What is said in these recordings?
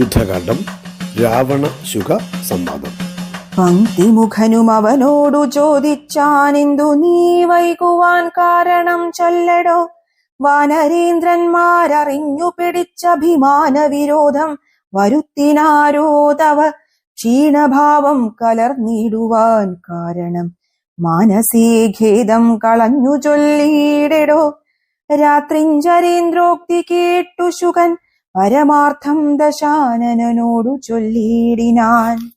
യുദ്ധകാന്ഡം രാവണ ശുക സംവാദം. പങ്ക്തിമുഖനുമവനോടു ഇന്ദു നീ വൈകുവാൻ കാരണം ചൊല്ലടോ. വാനരേന്ദ്രന്മാരറിഞ്ഞു പിടിച്ചഭിമാന വിരോധം വരുത്തിനാരോ തവ. ക്ഷീണഭാവം കലർന്നിടുവാൻ കാരണം മാനസേ ഖേദം കളഞ്ഞു ചൊല്ലിയിടോ രാത്രിഞ്ചരേന്ദ്രോക്തി കേട്ടു ശുകൻ പരമാർത്ഥം ദശാനനോടു ചൊല്ലിയിടിനാൻ.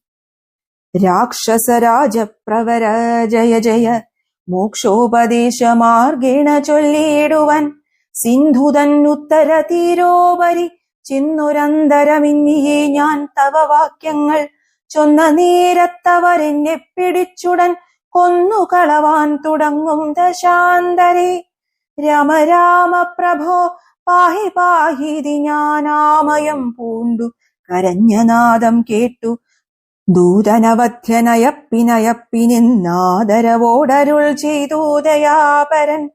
രാക്ഷസരാജപ്രവര ജയ ജയ മോക്ഷോപദേശമാർഗേണ ചൊല്ലിയിടുവൻ. സിന്ധുതന്നുത്തര തീരോപരി ചിന്നുരന്തരമിന്നിയേ ഞാൻ തവ വാക്യങ്ങൾ ചൊന്ന നേരത്തവരെന്നെ പിടിച്ചുടൻ കൊന്നുകളവാൻ തുടങ്ങും ദശാന്തരെ. രാമ പ്രഭോ പാഹി പാഹിതി ഞാനാമയം പൂണ്ടു. കരഞ്ഞ നാദം കേട്ടു. ദൂതനവധ്യനയപ്പിനയപ്പിനിന്നാദരവോടരുൾ ചെയ്തു ദയാപരൻ.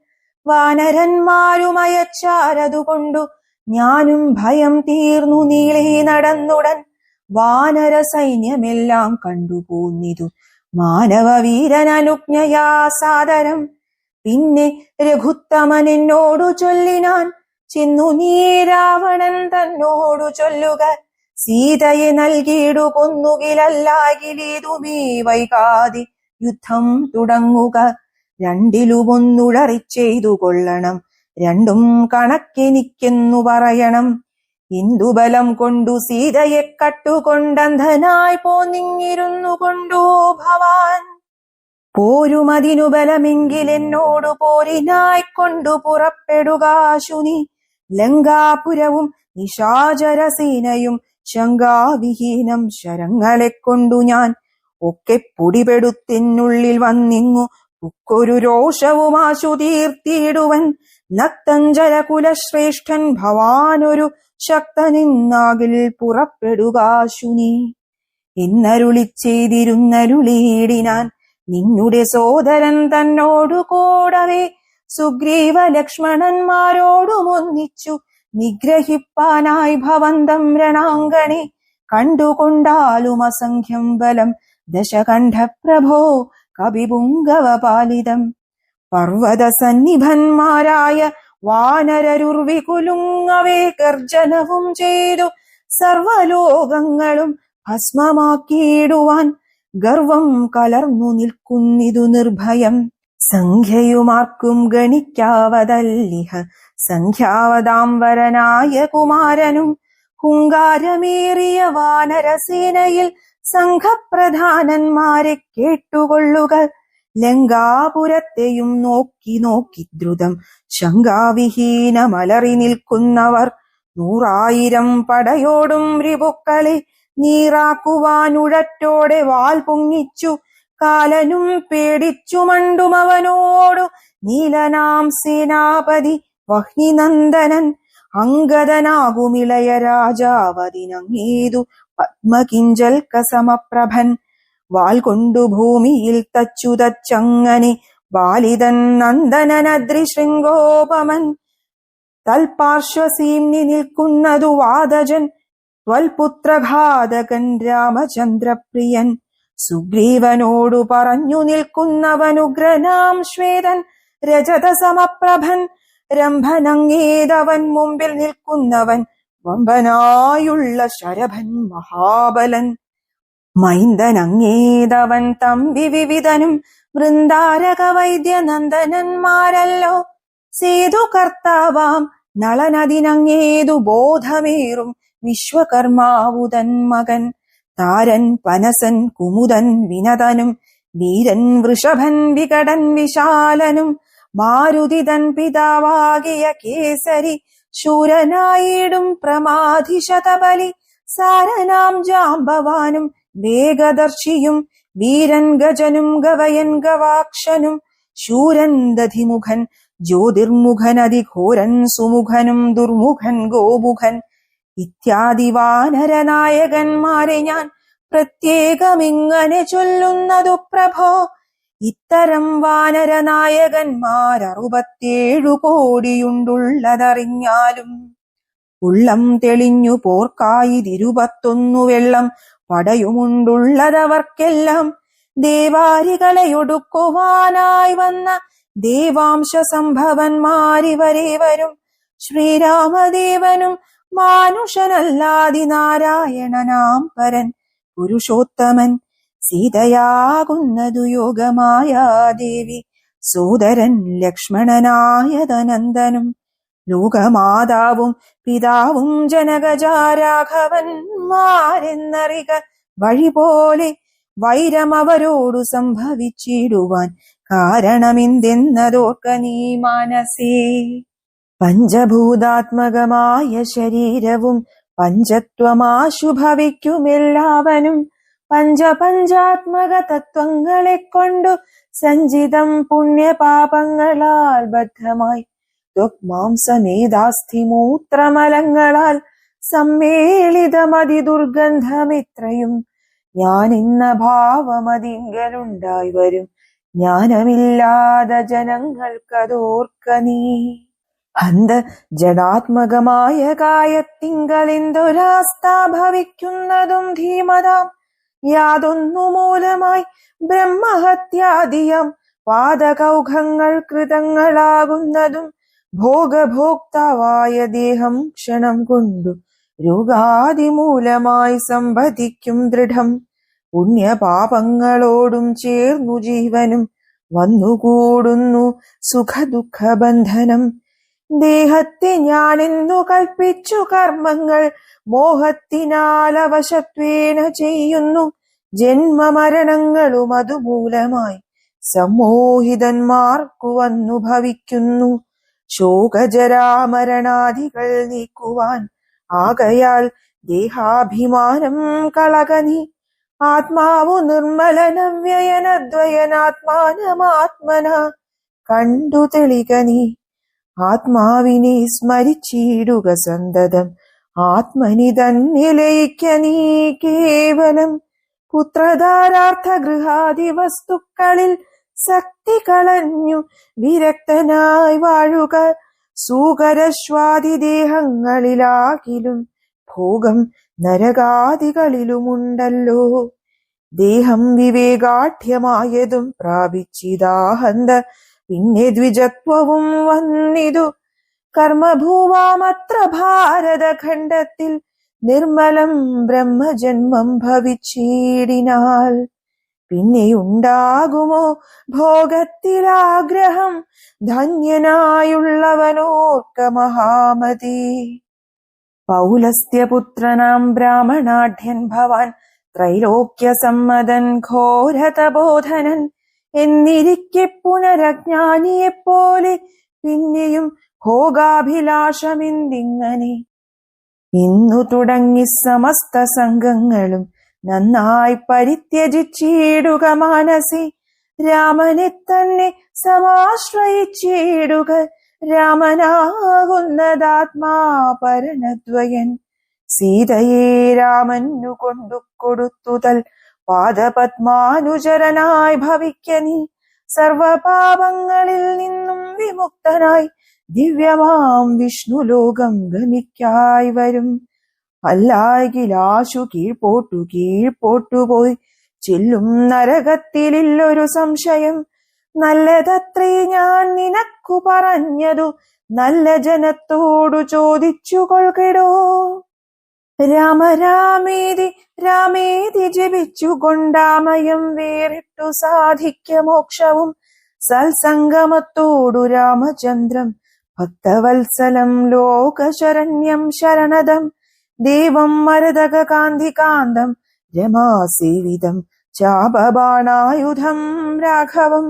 വാനരന്മാരുമയച്ചാരതുകൊണ്ടു. ഞാനും ഭയം തീർന്നു നീളി നടന്നുടൻ. വാനര സൈന്യമെല്ലാം കണ്ടുപോന്നിതു. മാനവ വീരനനുജ്ഞയാ സാദരം പിന്നെ രഘുത്തമൻ ചൊല്ലിനാൻ ചെന്നു നീ രാവണൻ തന്നോടു ചൊല്ലുക. സീതയെ നൽകിയിടു കൊന്നുകിലല്ലാകിലേതുമേ വൈകാതെ യുദ്ധം തുടങ്ങുക. രണ്ടിലുമൊന്നുഴറി ചെയ്തു കൊള്ളണം. രണ്ടും കണക്കെനിക്കെന്നു പറയണം. ഇന്ദുബലം കൊണ്ടു സീതയെ കട്ടുകൊണ്ടന്ധനായി പോന്നിങ്ങിരുന്നു കൊണ്ടോ ഭവാൻ. പോരുമതിനു ബലമെങ്കിൽ എന്നോട് പോരിനായി കൊണ്ടു പുറപ്പെടുക ശുനി. ലങ്കാപുരവും നിശാചരസേനയും ശങ്കാവിഹീനം ശരങ്ങളെ കൊണ്ടു ഞാൻ. ഒക്കെ പൊടിപെടുത്തിനുള്ളിൽ വന്നിങ്ങു. ഉക്കൊരു രോഷവും ആശു തീർത്തിയിടുവൻ നക്തഞ്ചര കുലശ്രേഷ്ഠൻ ഭവാനൊരു ശക്തനിന്നാകിൽ പുറപ്പെടുക ശുനി. എന്നരുളി ചെയ്തിരുന്നരുളിയിടിനാൻ നിന്നുടെ സോദരൻ തന്നോടു കൂടവേ സുഗ്രീവ ലക്ഷ്മണന്മാരോടുമൊന്നിച്ചു നിഗ്രഹിപ്പാനായി ഭവന്തം രണാങ്കണി. കണ്ടുകൊണ്ടാലും അസംഖ്യം ബലം. ദശകണ്ഠപ്രഭോ കവിപുങ്കവപാലിതം. പർവത സന്നിഭന്മാരായ വാനരരുർവികുലുങ്ങവേ ഗർജനവും ചെയ്തു സർവലോകങ്ങളും ഭസ്മമാക്കിയിടുവാൻ ഗർവം കലർന്നു നിൽക്കുന്നിതു നിർഭയം. സംഖ്യയുമാർക്കും ഗണിക്കാവതല്ലിഹ. സംഖ്യാവതാംബരനായ കുമാരനും ഹുങ്കാരമേറിയ വാനരസേനയിൽ സംഘപ്രധാനന്മാരെ കേട്ടുകൊള്ളുക. ലങ്കാപുരത്തെയും നോക്കി നോക്കി ദ്രുതം ശങ്കാവിഹീനമലറി നിൽക്കുന്നവർ നൂറായിരം പടയോടും റിപുക്കളെ നീറാക്കുവാനുഴറ്റോടെ വാൽ പൊങ്ങിച്ചു കാലനും പേടിച്ചു മണ്ടുമവനോടു നീലനാം സേനാപതി വഹ്നിനന്ദനൻ അങ്കദനാകുമിളയ രാജാവതിനങ്ങേതു പത്മകിഞ്ചൽക്ക സമപ്രഭൻ വാൽ കൊണ്ടു ഭൂമിയിൽ തച്ചു തച്ചങ്ങനെ ബാലിതൻ നന്ദനനദ്രി ശൃംഗോപമൻ തൽപാർശ്വസീംനി നിൽക്കുന്നതു വാദജൻ ത്വൽപുത്രഘാതകൻ രാമചന്ദ്രപ്രിയൻ. സുഗ്രീവനോടു പറഞ്ഞു നിൽക്കുന്നവനുഗ്രനാം ശ്വേതൻ രജത സമപ്രഭൻ രംഭനങ്ങേതവൻ മുമ്പിൽ നിൽക്കുന്നവൻ വമ്പനായുള്ള ശരഭൻ മഹാബലൻ. മൈന്ദനങ്ങേതവൻ തമ്പി വിവിധനും വൃന്ദാരക വൈദ്യനന്ദനന്മാരല്ലോ സേതു കർത്താവാം നളനദിനങ്ങേതു ബോധമേറും വിശ്വകർമാവുതൻ മകൻ. താരൻ പനസൻ കുമുദൻ വിനതനും വീരൻ വൃഷഭൻ വികടൻ വിശാലനും മാരുതിതൻ പിതാവാകിയ കേസരി ശൂരനായിടും പ്രമാധിശതബലി സാരനാം ജാമ്പവാനും വേഗദർശിയും വീരൻ ഗജനും ഗവയൻ ഗവാക്ഷനും ശൂരൻ ദധിമുഖൻ ജ്യോതിർമുഖൻ അതിഘോരൻ സുമുഖനും ദുർമുഖൻ ഗോമുഖൻ ഇത്യാദി വാനരനായകന്മാരെ ഞാൻ പ്രത്യേകമിങ്ങനെ ചൊല്ലുന്നതു പ്രഭോ ഇത്തരം വാനരനായകന്മാർ അറുപത്തിയേഴു കോടിയുണ്ടുള്ളതറിഞ്ഞാലും ഉള്ളം തെളിഞ്ഞു പോർക്കായി തിരുപത്തൊന്നു വെള്ളം പടയുമുണ്ടുള്ളതവർക്കെല്ലാം ദേവാരികളെ ദേവാരികളെയൊടുക്കുവാനായി വന്ന ദേവാംശ സംഭവന്മാരിവരെ വരും ശ്രീരാമദേവനും മാനുഷനല്ലാതി നാരായണനാം പരൻ പുരുഷോത്തമൻ സീതയാകുന്നതു യോഗമായ ദേവി സോദരൻ ലക്ഷ്മണനായതനന്ദനും ലോകമാതാവും പിതാവും ജനകജാരാഘവന്മാരെന്നറിക വഴി പോലെ വൈരമവരോടു സംഭവിച്ചിടുവാൻ കാരണമെന്തെന്നതോർക്ക നീ മാനസേ പഞ്ചഭൂതാത്മകമായ ശരീരവും പഞ്ചത്വമാശുഭവിക്കുമെല്ലാവനും പഞ്ചപഞ്ചാത്മക തത്വങ്ങളെ കൊണ്ടു സഞ്ചിതം പുണ്യപാപങ്ങളാൽ ബദ്ധമായി. മാംസമേധാസ്ഥിമൂത്രമലങ്ങളാൽ സമ്മേളിതമതി ദുർഗന്ധമിത്രയും ഞാൻ ഇന്ന ഭാവമതിങ്കലുണ്ടായി വരും. ജ്ഞാനമില്ലാതെ ജനങ്ങൾക്കതോർക്ക നീ. അന്ത ജഡാത്മകമായ കായത്തിങ്കലെന്തൊരാസ്ഥ ഭവിക്കുന്നതും ധീമതാം. യാതൊന്നു മൂലമായി ബ്രഹ്മഹത്യാദിയം പാദകൗഘങ്ങൾ കൃതങ്ങളാകുന്നതും ഭോഗഭോക്താവായ ദേഹം ക്ഷണം കൊണ്ടു രോഗാദിമൂലമായി സംവദിക്കും ദൃഢം. പുണ്യപാപങ്ങളോടും ചേർന്നു ജീവനും വന്നുകൂടുന്നു സുഖദുഃഖബന്ധനം. ദേഹത്തെ ഞാനെന്നു കൽപ്പിച്ചു കർമ്മങ്ങൾ. മോഹത്തിനാൽ അവശത്വേന ചെയ്യുന്നു. ജന്മമരണങ്ങളും അതുമൂലമായി സമ്മോഹിതന്മാർക്കു വന്നു ഭവിക്കുന്നു ശോകജരാമരണാദികൾ നീക്കുവാൻ ആകയാൽ ദേഹാഭിമാനം കളകനി. ആത്മാവു നിർമ്മലനവ്യയനദ്വയനാത്മാനമാത്മന കണ്ടു തെളികനി. ആത്മാവിനെ സ്മരിച്ചിടുക സന്തതം. ആത്മനി തന്നെ ലയിക്ക നീ കേവലം പുത്രധാരാർത്ഥ ഗൃഹാദി വസ്തുക്കളിൽ ശക്തി കളഞ്ഞു. വിരക്തനായി വാഴുക സൂകരശ്വാദി ദേഹങ്ങളിലാകിലും ഭോഗം നരകാദികളിലുമുണ്ടല്ലോ. ദേഹം വിവേകാഠ്യമായതും പ്രാപിച്ചിതാഹന്ത പിന്നെ ദ്വിജത്വവും വന്നിതു. കർമ്മഭൂവാമത്ര ഭാരതഖണ്ഡത്തിൽ നിർമ്മലം ബ്രഹ്മജന്മം ഭവിച്ചീടിനാൽ. പിന്നെയുണ്ടാകുമോ ഭോഗത്തിലാഗ്രഹം? ധന്യനായുള്ളവനോർക്ക മഹാമതി. പൗലസ്ത്യപുത്രനാം ബ്രാഹ്മണാഢ്യൻ ഭവാൻ ത്രൈലോക്യസമ്മതൻ ഘോരതബോധനൻ എന്നിരിക്കെ പുനരജ്ഞാനിയെപ്പോലെ പിന്നെയും ഭോഗാഭിലാഷമെന്തിങ്ങനെ ഇന്നു തുടങ്ങി സമസ്ത സംഘങ്ങളും നന്നായി പരിത്യജിച്ചിടുക മാനസി. രാമനെ തന്നെ സമാശ്രയിച്ചിടുക. രാമനാകുന്നതാത്മാപരണദ്വയൻ സീതയെ രാമനു കൊണ്ടു കൊടുത്തുതൽ. പാദപത്മാനുചരനായി ഭവിക്ക നീ. സർവപാപങ്ങളിൽ നിന്നും വിമുക്തനായി ദിവ്യമാം വിഷ്ണു ലോകം ഗമിക്കായി വരും. അല്ലാകിലാശു കീഴ്പോട്ടു കീഴ്പോട്ടു പോയി. ചെല്ലും നരകത്തിലില്ലൊരു സംശയം. നല്ലതത്രേ ഞാൻ നിനക്കു പറഞ്ഞതു. നല്ല ജനത്തോടു ചോദിച്ചു കൊൾകിടോ രാമരാമേതി രാമേതി ജപിച്ചു കൊണ്ടാമയം വേറിട്ടു സാധിക്ക മോക്ഷവും. സൽസംഗമത്തോടു രാമചന്ദ്രം ഭക്തവത്സലം ലോകശരണ്യം ശരണദം ദേവം മരതക കാന്തികാന്തം രമാസേവിതം ചാപബാണായുധം രാഘവം.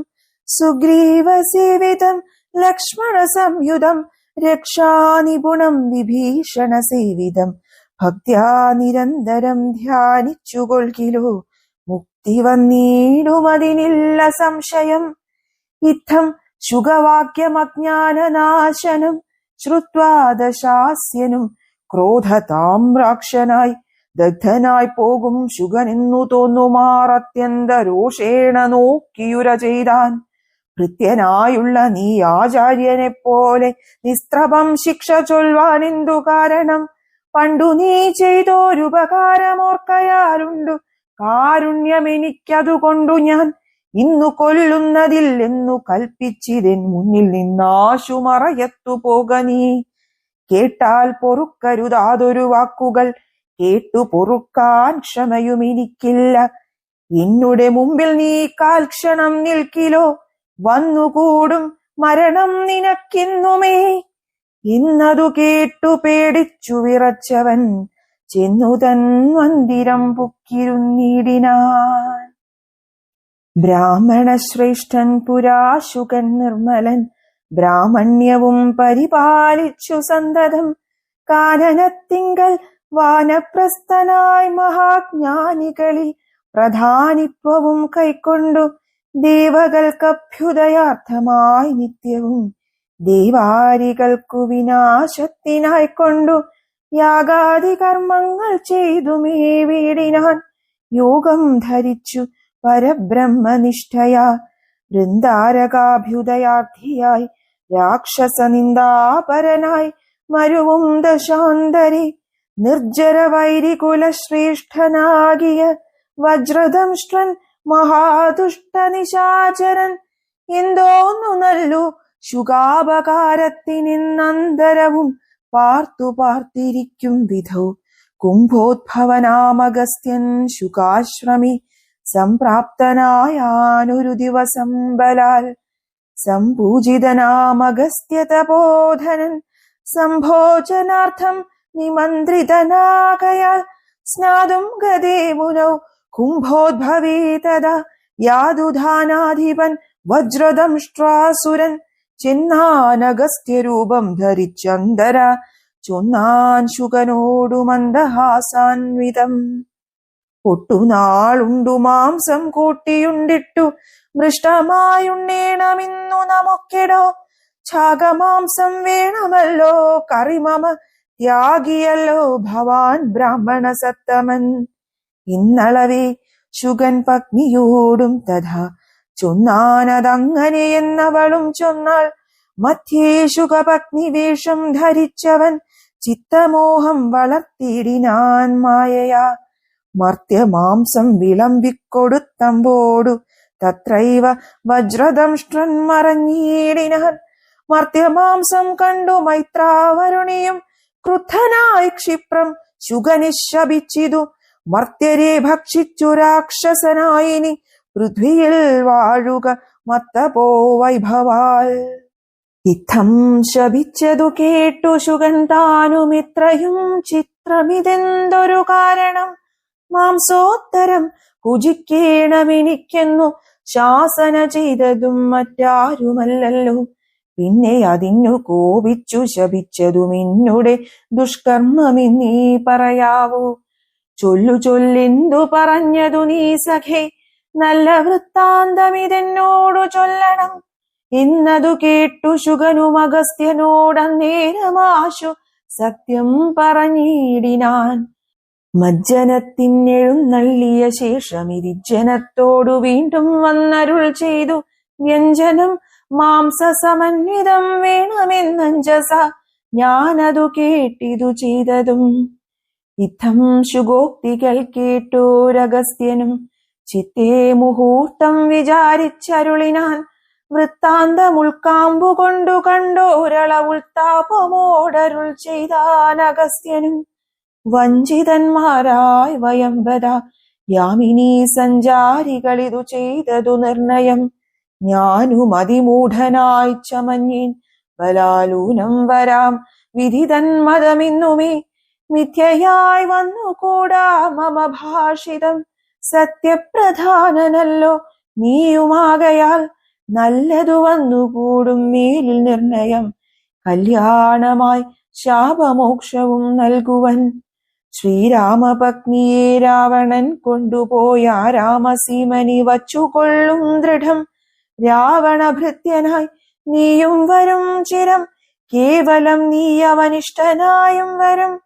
സുഗ്രീവസേവിതം ലക്ഷ്മണ സംയുധം രക്ഷാനിപുണം വിഭീഷണ സേവിതം. ഭക്ത്യാ നിരന്തരം ധ്യാനിച്ചുകൊൾകിലോ മുക്തി വന്നീടുമതിനില്ല സംശയം. ഇത്തം ശുഗവാക്യമജ്ഞാനനാശനം ശ്രുത്വാ ദശാസ്യനും ക്രോധതാമ്രാക്ഷനായി ദഗ്ധനായി പോകും ശുഗനെന്നു തോന്നുമാർ രോഷേണ നോക്കിയുര ചെയ്താൻ. കൃത്യനായുള്ള നീ ആചാര്യനെ പോലെ നിസ്ത്രപം ശിക്ഷ ചൊൽവാൻ എന്തു കാരണം? പണ്ടു നീ ചെയ്തോരുപകാരമോർക്കയാലുണ്ടു കാരുണ്യമെനിക്കതുകൊണ്ടു ഞാൻ ഇന്നു കൊല്ലുന്നതിൽ എന്നു കൽപ്പിച്ചിതെൻ മുന്നിൽ നിന്നാശു മറയത്തു പോക നീ. കേട്ടാൽ പൊറുക്കരുതാതൊരു വാക്കുകൾ കേട്ടു പൊറുക്കാൻ ക്ഷമയും എനിക്കില്ല എന്നുടെ മുമ്പിൽ നീ കാൽക്ഷണം നിൽക്കിലോ വന്നുകൂടും മരണം നിനക്കിന്നുമേ. ഇന്നതു കേട്ടു പേടിച്ചു വിറച്ചവൻ ചെന്നു തൻ മന്ദിരം പുക്കിരുന്നിടിനാൻ. ബ്രാഹ്മണ ശ്രേഷ്ഠൻ പുരാശുകൻ നിർമ്മലൻ ബ്രാഹ്മണ്യവും പരിപാലിച്ചു സന്തതം. കാനനത്തിങ്കൽ വാനപ്രസ്ഥനായി മഹാജ്ഞാനികളിൽ പ്രധാനിത്വവും കൈക്കൊണ്ടു ദേവകൾക്കഭ്യുദയാർത്ഥമായി നിത്യവും. ദേവാരികൾക്കു വിനാശത്തിനായിക്കൊണ്ടു യാഗാദി കർമ്മങ്ങൾ ചെയ്തു മേ വീടിനാൻ യോഗം ധരിച്ചു പരബ്രഹ്മനിഷ്ഠയാ. വൃന്ദാരകാഭ്യുദയാർത്ഥിയായി രാക്ഷസനിന്ദാപരനായി മരുവും ദശാന്തരി നിർജര വൈരികുലശ്രേഷ്ഠനാകിയ വജ്രദംഷ്ട്രൻ മഹാദുഷ്ടനിശാചരൻ എന്തോന്നു നല്ലു ശുകാപകാരത്തിനിന്നന്തരവും പാർത്തു പാർത്തിരിക്കും വിധൗ. കുംഭോദ്ഭവനാമഗസ്ത്യൻ ശുകാശ്രമി സംപ്രാപ്തനായാനൊരു ദിവസം ബലാൽ. സംപൂജിതനാമഗസ്ത്യതബോധനൻ സംഭോജനാർത്ഥം നിമന്ത്രിതനാകയാൽ സ്നാതും ഗതേ മുനൗ കുംഭോദ്ഭവേ തഥാ യാതുധാനാധിപൻ വജ്രദംഷ്ട്രാസുരൻ ചെന്നാനഗസ്ത്യരൂപം ധരിച്ചന്തര ചൊന്നാൻ ശുകനോടു മന്ദഹാസാൻവിതം ഒട്ടുനാളുണ്ടു മാംസം കൂട്ടിയുണ്ടിട്ടു മൃഷ്ടമായുണ്ണേണമിന്നു നമുക്കിടോ. ഛാഗമാംസം വേണമല്ലോ കറിമമ ത്യാഗിയല്ലോ ഭവാൻ ബ്രാഹ്മണ സത്തമൻ ഇന്നളവേ ശുഗൻ പത്നിയോടും തഥാ ചൊന്നാനതങ്ങനെയെന്നവളും ചൊന്നാൾ മധ്യേ ശുഗപത്നി വേഷം ധരിച്ചവൻ ചിത്തമോഹം വളർത്തിയിടിനാൻ മായയാ. മർത്യമാംസം വിളമ്പിക്കൊടുത്തമ്പോടു തത്രൈവ വജ്രദംഷ്ട്രൻ മറഞ്ഞീടിനാൻ മർത്യമാംസം കണ്ടു മൈത്രാവരുണിയും ക്രുദ്ധനായി ക്ഷിപ്രം ശുഗനിശപിച്ചിതു. മർത്യരെ ഭക്ഷിച്ചു രാക്ഷസനായിനി. പൃഥ്വിയിൽ വാഴുക മത്തപോ വൈഭവാൽ. ഇത്തം ശപിച്ചതു കേട്ടു ഇത്രയും ചിത്രമിതെന്തൊരു കാരണം? മാംസോത്തരം ഭുജിക്കേണമെനിക്കെന്നു ശാസന ചെയ്തതും മറ്റാരുമല്ലല്ലോ. പിന്നെ അതിനു കോപിച്ചു ശപിച്ചതും എന്നുടെ ദുഷ്കർമ്മമെന്നീ പറയാവൂ. ചൊല്ലു ചൊല്ലെന്തു പറഞ്ഞതു നീ സഖേ. നല്ല വൃത്താന്തമിതെന്നോടു ചൊല്ലണം. ഇന്നതു കേട്ടു ശുഗനും അഗസ്ത്യനോടന്നേരമാശു സത്യം പറഞ്ഞിടിനാൻ മജ്ജനത്തിനെഴുന്നള്ളിയ ഇരിജനത്തോടു വീണ്ടും വന്നരുൾ ചെയ്തു. വ്യഞ്ജനം മാംസസമന്വിതം വേണമെന്നഞ്ചസ ഞാനതു കേട്ടിതു ചെയ്തതും. ഇത്തം ശുഗോക്തികൾ കേട്ടോരഗസ്ത്യനും ചിത്തേ മുഹൂർത്തം വിചാരിച്ചരുളിനാൻ വൃത്താന്തം ഉൾക്കാമ്പു കൊണ്ടു കണ്ടോരളവുൾത്താപമോടരുൾ ചെയ്താൻ അഗസ്ത്യനും വഞ്ചിതന്മാരായി വയംബദ യാമിനി സഞ്ചാരികളിതു ചെയ്തതു നിർണയം. ഞാനും അതിമൂഢനായി ചമഞ്ഞീൻ ബലാലൂനം വരാം. വിധിതൻ മതമിന്നുമേ മിഥ്യയായി വന്നുകൂടാ മമ ഭാഷിതം സത്യപ്രധാനനല്ലോ നീയുമാകയാൽ നല്ലതു വന്നുകൂടും മേലിൽ നിർണയം. കല്യാണമായി ശാപമോക്ഷവും നൽകുവൻ. ശ്രീരാമപത്നിയെ രാവണൻ കൊണ്ടുപോയ രാമസീമനി വച്ചുകൊള്ളും ദൃഢം. രാവണഭൃത്യനായി നീയും വരും ചിരം. കേവലം നീ അവനിഷ്ടനായും വരും.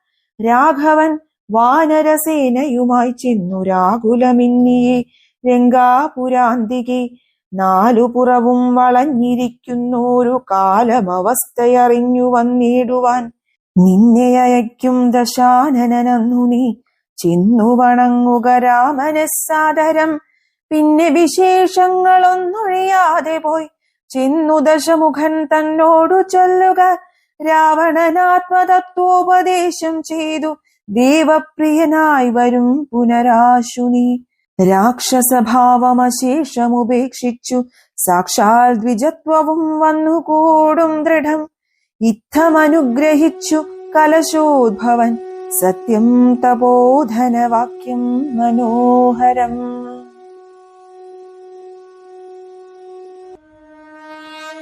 രാഘവൻ വാനരസേനയുമായി ചെന്നു രാകുലമിന്നിയെ രംഗാപുരാന്തികെ നാലു പുറവും വളഞ്ഞിരിക്കുന്നോരു കാലമവസ്ഥയറിഞ്ഞു വന്നിടുവാൻ. നിന്നെ അയക്കും ദശാനനനന്നു നീ. ചെന്നു വണങ്ങുക രാമനെ സാദരം പിന്നെ വിശേഷങ്ങളൊന്നൊഴിയാതെ പോയി. ചെന്നു ദശമുഖൻ തന്നോടു ചൊല്ലുക. രാവണനാത്മതത്വോപദേശം ചെയ്തു. ദേവപ്രിയനായി വരും പുനരാശുനി രാക്ഷസഭാവമശേഷമുപേക്ഷിച്ചു. സാക്ഷാൽ ദ്വിജത്വവും വന്നു കൂടും ദൃഢം. ഇത്തമനുഗ്രഹിച്ചു കലശോദ്ഭവൻ. സത്യം തപോധനവാക്യം മനോഹരം.